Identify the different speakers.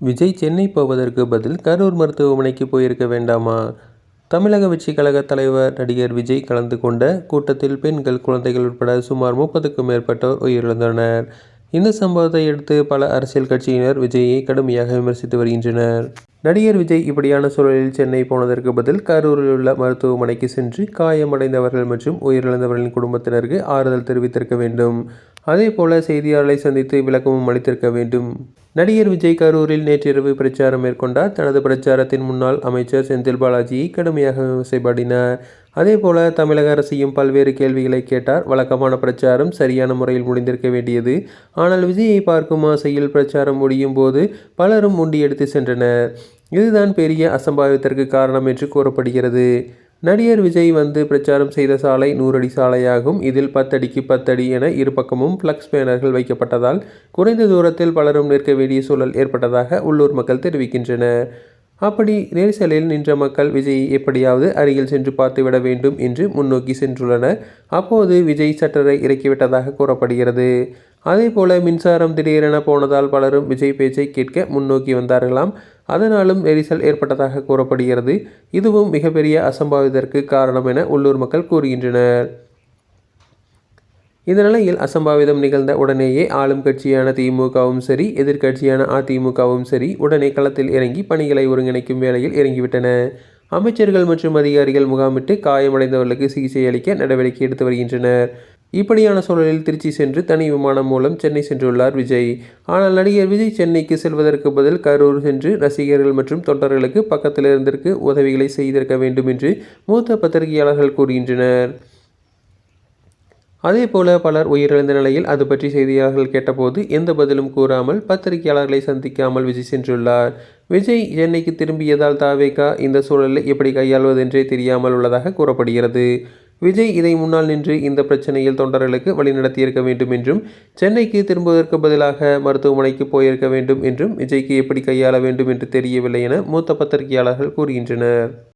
Speaker 1: விஜய் சென்னை போவதற்கு பதில் கரூர் மருத்துவமனைக்கு போயிருக்க வேண்டாமா? தமிழக வெற்றி கழக தலைவர் நடிகர் விஜய் கலந்து கொண்ட கூட்டத்தில் பெண்கள் குழந்தைகள் உட்பட சுமார் முப்பதுக்கும் மேற்பட்டோர் உயிரிழந்தனர். இந்த சம்பவத்தை அடுத்து பல அரசியல் கட்சியினர் விஜயை கடுமையாக விமர்சித்து வருகின்றனர். நடிகர் விஜய் இப்படியான சூழலில் சென்னை போனதற்கு பதில் கரூரில் உள்ள மருத்துவமனைக்கு சென்று காயமடைந்தவர்கள் மற்றும் உயிரிழந்தவர்களின் குடும்பத்தினருக்கு ஆறுதல் தெரிவித்திருக்க வேண்டும். அதே போல செய்தியாளர்களை சந்தித்து விளக்கமும் அளித்திருக்க வேண்டும். நடிகர் விஜய் கரூரில் நேற்றிரவு பிரச்சாரம் மேற்கொண்டார். தனது பிரச்சாரத்தின் முன்னாள் அமைச்சர் செந்தில் பாலாஜியை கடுமையாக விமர்சைப்பாடினார். அதேபோல தமிழக அரசையும் பல்வேறு கேள்விகளை கேட்டார். வழக்கமான பிரச்சாரம் சரியான முறையில் முடிந்திருக்க வேண்டியது. ஆனால் விஜயை பார்க்கும் ஆசையில் பிரச்சாரம் முடியும் போது பலரும் முண்டியெடுத்து சென்றனர். இதுதான் பெரிய அசம்பாவிதத்திற்கு காரணம் என்று கூறப்படுகிறது. நடிகர் விஜய் வந்து பிரச்சாரம் செய்த சாலை நூறடி சாலையாகும். இதில் பத்தடிக்கு பத்தடி என இரு பக்கமும் ஃப்ளக்ஸ் பேனர்கள் வைக்கப்பட்டதால் குறைந்த தூரத்தில் பலரும் நிற்க வேண்டிய சூழல் ஏற்பட்டதாக உள்ளூர் மக்கள் தெரிவிக்கின்றனர். அப்படி நெரிசலில் நின்ற மக்கள் விஜய் எப்படியாவது அருகில் சென்று பார்த்துவிட வேண்டும் என்று முன்னோக்கி சென்றுள்ளனர். அப்போது விஜய் சட்டரை இறக்கிவிட்டதாக கூறப்படுகிறது. அதே போல மின்சாரம் திடீரென போனதால் பலரும் விஜய் பேச்சை கேட்க முன்னோக்கி வந்தார்களாம். அதனாலும் நெரிசல் ஏற்பட்டதாக கூறப்படுகிறது. இதுவும் மிகப்பெரிய அசம்பாவிதற்கு காரணம் என உள்ளூர் மக்கள் கூறுகின்றனர். இந்த நிலையில் அசம்பாவிதம் நிகழ்ந்த உடனேயே ஆளும் கட்சியான திமுகவும் சரி எதிர்க்கட்சியான அதிமுகவும் சரி உடனே களத்தில் இறங்கி பணிகளை ஒருங்கிணைக்கும் வேலையில் இறங்கிவிட்டன. அமைச்சர்கள் மற்றும் அதிகாரிகள் முகாமிட்டு காயமடைந்தவர்களுக்கு சிகிச்சை அளிக்க நடவடிக்கை எடுத்து வருகின்றனர். இப்படியான சூழலில் திருச்சி சென்று தனி விமானம் மூலம் சென்னை சென்றுள்ளார் விஜய். ஆனால் நடிகர் விஜய் சென்னைக்கு செல்வதற்கு பதில் கரூர் சென்று ரசிகர்கள் மற்றும் தொண்டர்களுக்கு பக்கத்தில் இருந்திருக்கு உதவிகளை செய்திருக்க வேண்டும் என்று மூத்த பத்திரிகையாளர்கள் கூறுகின்றனர். அதே போல பலர் உயிரிழந்த நிலையில் அது பற்றி செய்தியாளர்கள் கேட்டபோது எந்த பதிலும் கூறாமல் பத்திரிகையாளர்களை சந்திக்காமல் விஜய் சென்றுள்ளார். விஜய் சென்னைக்கு திரும்பியதால் தாவேகா இந்த சூழலை எப்படி கையாள்வதென்றே தெரியாமல் உள்ளதாக கூறப்படுகிறது. விஜய் இதை முன்னால் நின்று இந்த பிரச்சனையில் தொண்டர்களுக்கு வழிநடத்தியிருக்க வேண்டும் என்றும் சென்னைக்கு திரும்புவதற்கு பதிலாக மருத்துவமனைக்கு போயிருக்க வேண்டும் என்றும் விஜய்க்கு எப்படி கையாள வேண்டும் என்று தெரியவில்லை என மூத்த பத்திரிகையாளர்கள் கூறுகின்றனர்.